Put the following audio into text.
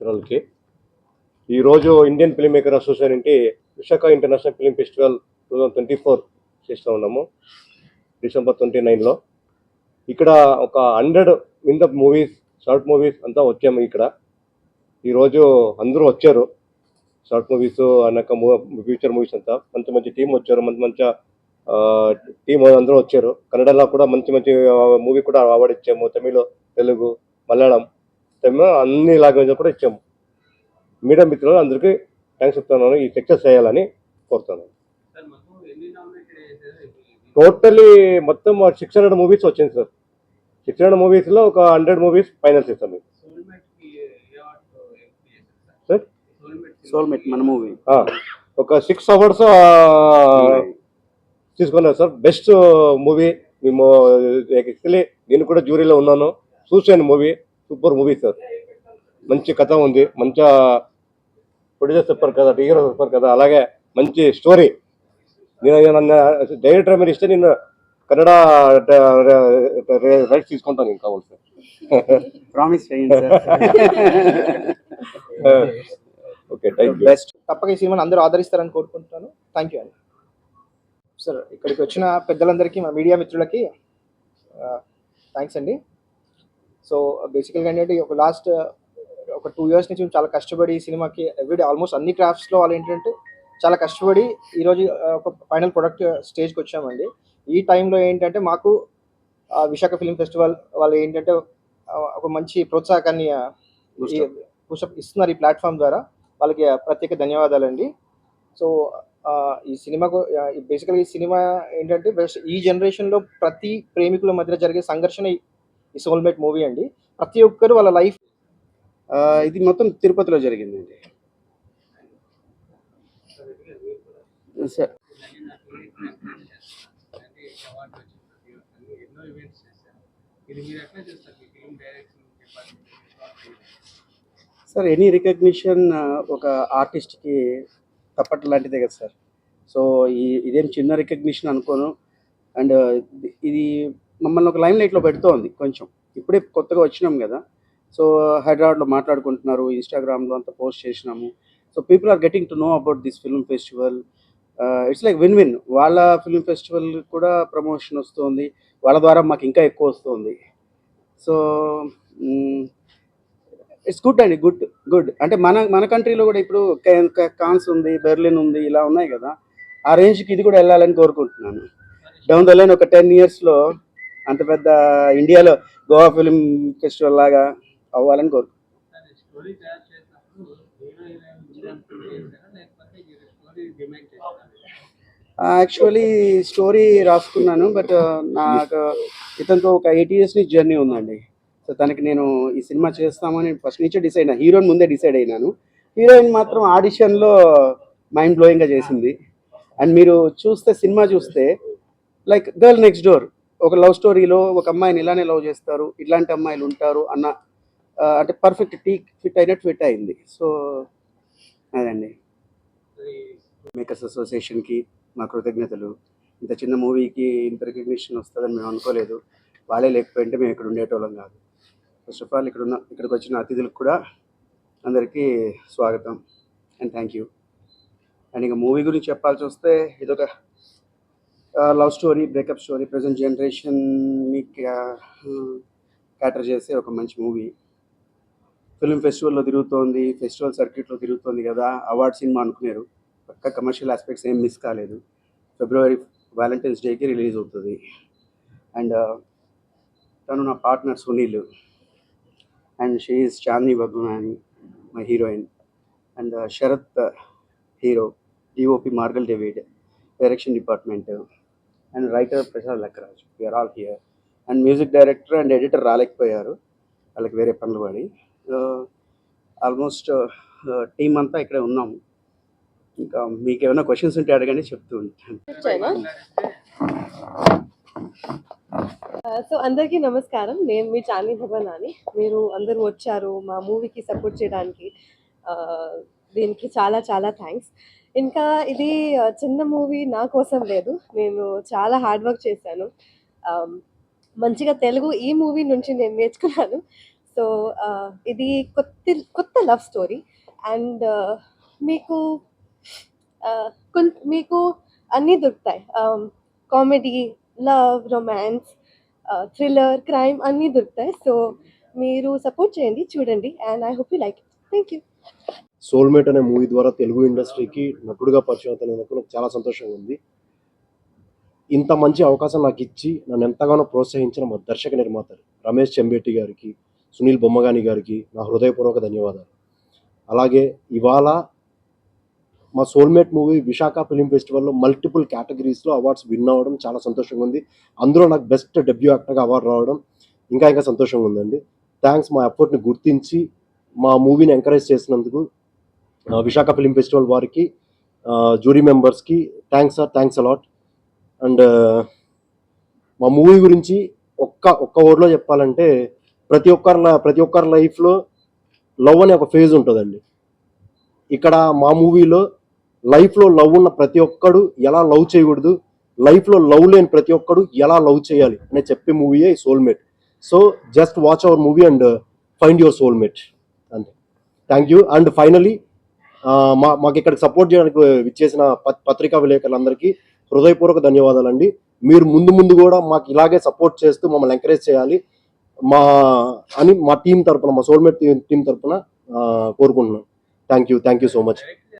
మిత్రులకి ఈరోజు Indian film maker association Visakha international film festival two thousand twenty four చేస్తూ ఉన్నాము డిసెంబర్ ట్వంటీ నైన్లో. ఇక్కడ ఒక హండ్రెడ్ మింద మూవీస్ షార్ట్ మూవీస్ అంతా వచ్చాము ఇక్కడ. ఈరోజు అందరూ వచ్చారు షార్ట్ మూవీస్ అన్నాక ఫ్యూచర్ మూవీస్ అంతా. మంచి మంచి టీం వచ్చారు మంచి మంచి టీం అందరూ వచ్చారు. కన్నడలో కూడా మంచి మంచి మూవీ కూడా అవార్డు ఇచ్చాము తమిళ తెలుగు మలయాళం. తమిళ అన్ని లాంగ్వేజ్ కూడా ఇచ్చాము. మీడియా మిత్రులు అందరికీ థ్యాంక్స్ చెప్తున్నాను. ఈ సక్సెస్ చేయాలని కోరుతున్నాను. సార్ మొత్తం ఎన్ని నామినేటెడ్ చేశారు? టోటలీ మొత్తం సిక్స్ హండ్రెడ్ మూవీస్ వచ్చింది సార్. సిక్స్ హండ్రెడ్ మూవీస్లో ఒక హండ్రెడ్ మూవీస్ ఫైనల్స్ ఇస్తాం మీకు సార్ సోల్మేట్ సోల్మేట్ మన మూవీ ఆ, ఒక సిక్స్ అవార్డ్స్ తీసుకున్నారు సార్. బెస్ట్ మూవీ మేము యాక్చువల్లీ నేను కూడా జ్యూరీలో ఉన్నాను. చూశాను మూవీ సూపర్ మూవీ సార్. మంచి కథ ఉంది. మంచి ప్రొడ్యూసర్ చెప్పారు కదా హీరో చెప్పారు కదా అలాగే మంచి స్టోరీ. నేను నన్ను డైరెక్టర్ మీరు ఇస్తే నేను కన్నడ రైట్స్ తీసుకుంటాను నేను కావాలి సార్. ప్రామిస్ చేయండి ఓకే థ్యాంక్ యూ బెస్ట్ తప్పక ఈ సినిమాని అందరూ ఆదరిస్తారని కోరుకుంటున్నాను. థ్యాంక్ యూ అండి సార్ ఇక్కడికి వచ్చిన పెద్దలందరికీ మా మీడియా మిత్రులకి థ్యాంక్స్ అండి సో బేసికల్గా ఏంటంటే ఒక లాస్ట్ ఒక టూ ఇయర్స్ నుంచి చాలా కష్టపడి ఈ సినిమాకి ఎవ్రీడే ఆల్మోస్ట్ అన్ని క్రాఫ్ట్స్లో వాళ్ళు ఏంటంటే చాలా కష్టపడి ఈరోజు ఆ, ఒక ఫైనల్ ప్రొడక్ట్ స్టేజ్కి వచ్చామండి. ఈ టైంలో ఏంటంటే మాకు విశాఖ ఫిల్మ్ ఫెస్టివల్ వాళ్ళు ఏంటంటే ఒక మంచి ప్రోత్సాహకాన్ని పుషప్ ఇస్తున్నారు ఈ ప్లాట్ఫామ్ ద్వారా. వాళ్ళకి ప్రత్యేక ధన్యవాదాలండి. సో ఈ సినిమాకు బేసికల్గా ఈ సినిమా ఏంటంటే బెస్ట్ ఈ జనరేషన్లో ప్రతి ప్రేమికుల మధ్య జరిగే సంఘర్షణ ఈ- సోల్మేట్ మూవీ అండి. ప్రతి ఒక్కరు వాళ్ళ లైఫ్ ఇది మొత్తం తిరుపతిలో జరిగిందండి. సార్. సార్ ఎనీ రికగ్నిషన్ ఒక ఆర్టిస్ట్కి తప్పట్ లాంటిదే కదా సార్? సో ఈ ఇదేం చిన్న రికగ్నిషన్ అనుకోను. అండ్ ఇది మమ్మల్ని ఒక లైమ్ లైట్లో పెడుతోంది కొంచెం. ఇప్పుడే కొత్తగా వచ్చినాం కదా. సో హైదరాబాద్లో మాట్లాడుకుంటున్నారు ఇన్స్టాగ్రామ్లో అంతా పోస్ట్ చేసినాము. So people are getting to know about this film festival it's like win win వాళ్ళ ఫిల్మ్ ఫెస్టివల్ కూడా ప్రమోషన్ వస్తుంది. వాళ్ళ ద్వారా మాకు ఇంకా ఎక్కువ వస్తుంది. సో ఇట్స్ గుడ్ అండి గుడ్ గుడ్ అంటే మన మన కంట్రీలో కూడా ఇప్పుడు కాన్స్ ఉంది బెర్లిన్ ఉంది ఇలా ఉన్నాయి కదా. ఆ రేంజ్కి ఇది కూడా వెళ్ళాలని కోరుకుంటున్నాను. డౌన్ ద లైన్ ఒక టెన్ ఇయర్స్లో అంత పెద్ద ఇండియాలో గోవా ఫిల్మ్ ఫెస్టివల్ లాగా అవ్వాలని చేశారా? యాక్చువల్లీ స్టోరీ రాసుకున్నాను బట్ నాకు ఇతనితో ఒక ఎయిట్ ఇయర్స్ నుంచి జర్నీ ఉందండి. సో తనకి నేను ఈ సినిమా చేస్తామని ఫస్ట్ నుంచే డిసైడ్ అయినా హీరోయిన్ ముందే డిసైడ్ అయినాను. హీరోయిన్ మాత్రం ఆడిషన్లో మైండ్ బ్లోయింగ్గా చేసింది. అండ్ మీరు చూస్తే సినిమా చూస్తే లైక్ గర్ల్ నెక్స్ట్ డోర్ ఒక లవ్ స్టోరీలో ఒక అమ్మాయిని ఇలానే లవ్ చేస్తారు ఇట్లాంటి అమ్మాయిలు ఉంటారు అన్న అంటే పర్ఫెక్ట్ టీ ఫిట్ అయినట్టు ఫిట్ అయింది. సో అదండి. మేకర్స్ అసోసియేషన్కి మా కృతజ్ఞతలు. ఇంత చిన్న మూవీకి ఇంత రికగ్నిషన్ వస్తుందని మేము అనుకోలేదు. వాళ్ళే లేకపోయింటే మేము ఇక్కడ ఉండేటోళ్ళం కాదు. ఫస్ట్ ఆఫ్ ఆల్ ఇక్కడ ఉన్న ఇక్కడికి వచ్చిన అతిథులకు కూడా అందరికీ స్వాగతం. అండ్ థ్యాంక్ యూ అండ్ ఇక మూవీ గురించి చెప్పాల్సి వస్తే ఇదొక love story breakup story present జనరేషన్ని cater చేసే ఒక మంచి మూవీ. ఫిల్మ్ ఫెస్టివల్లో తిరుగుతోంది ఫెస్టివల్ సర్క్యూట్లో తిరుగుతోంది కదా అవార్డ్ సినిమా అనుకున్నారు పక్క కమర్షియల్ ఆస్పెక్ట్స్ ఏం మిస్ కాలేదు. ఫిబ్రవరి వ్యాలంటైన్స్ డేకి రిలీజ్ అవుతుంది. అండ్ తను నా partner Sunil. And she is Chandni Bhagwanani my heroine. And Sharath hero DOP మార్గల్ David direction department. And writer Prasad Lakkaraju. We are all here and music director and editor రాలేకపోయారు. వాళ్ళకి వేరే పనులు పడి. Almost team uh, అంతా ఇక్కడే ఉన్నాము. ఇంకా మీకు ఏమైనా క్వశ్చన్స్ ఉంటే అడగండి చెప్తూ ఉంటాను. సో uh, అందరికీ నమస్కారం. నేను మీ చాందీ అని మీరు అందరూ వచ్చారు మా మూవీకి సపోర్ట్ చేయడానికి. Uh, దీనికి చాలా చాలా థ్యాంక్స్ ఇంకా ఇది చిన్న మూవీ నా కోసం లేదు. నేను చాలా హార్డ్ వర్క్ చేశాను. మంచిగా తెలుగు ఈ మూవీ నుంచి నేను నేర్చుకున్నాను. సో ఇది కొత్త కొత్త లవ్ స్టోరీ. అండ్ మీకు మీకు అన్నీ దొరుకుతాయి. Comedy love romance thriller crime అన్నీ దొరుకుతాయి. సో మీరు సపోర్ట్ చేయండి చూడండి. And I hope you like thank you. Soulmate అనే మూవీ ద్వారా తెలుగు ఇండస్ట్రీకి నటుడుగా పరిచయం అవుతున్నందుకు నాకు చాలా సంతోషంగా ఉంది. ఇంత మంచి అవకాశం నాకు ఇచ్చి నన్ను ఎంతగానో ప్రోత్సహించిన మా దర్శక నిర్మాతలు రమేష్ చెంబేటి గారికి సునీల్ బొమ్మగాని గారికి నా హృదయపూర్వక ధన్యవాదాలు. అలాగే ఇవాళ మా సోల్మేట్ మూవీ విశాఖ ఫిలిం ఫెస్టివల్లో మల్టిపుల్ కేటగిరీస్లో అవార్డ్స్ విన్ అవ్వడం చాలా సంతోషంగా ఉంది. అందులో నాకు బెస్ట్ డెబ్యూ యాక్టర్గా అవార్డు రావడం ఇంకా ఇంకా సంతోషంగా ఉందండి. థ్యాంక్స్ మా ఎఫర్ట్ని గుర్తించి మా మూవీని ఎంకరేజ్ చేసినందుకు విశాఖ ఫిలిం ఫెస్టివల్ వారికి జూరీ మెంబర్స్కి thanks sir thanks a lot and మా మూవీ గురించి ఒక్క ఒక్క వర్డ్లో చెప్పాలంటే ప్రతి ఒక్కరి ప్రతి ఒక్కరి లైఫ్లో లవ్ అనే ఒక ఫేజ్ ఉంటుందండి. ఇక్కడ మా మూవీలో లైఫ్లో లవ్ ఉన్న ప్రతి ఒక్కడు ఎలా లవ్ చేయకూడదు లైఫ్లో లవ్ లేని ప్రతి ఒక్కడు ఎలా లవ్ చేయాలి అనే చెప్పే మూవీయే soulmate. So just watch our movie and find your soulmate అంతే. థ్యాంక్ యూ అండ్ ఫైనలీ మా మాకు ఇక్కడికి సపోర్ట్ చేయడానికి విచ్చేసిన ప- పత్రికా విలేకరులందరికీ హృదయపూర్వక ధన్యవాదాలండి. మీరు ముందు ముందు కూడా మాకు ఇలాగే సపోర్ట్ చేస్తూ మమ్మల్ని ఎంకరేజ్ చేయాలి. మా అని మా టీం తరపున మా సోల్మేట్ టీం తరఫున కోరుకుంటున్నాం. Thank you thank you so much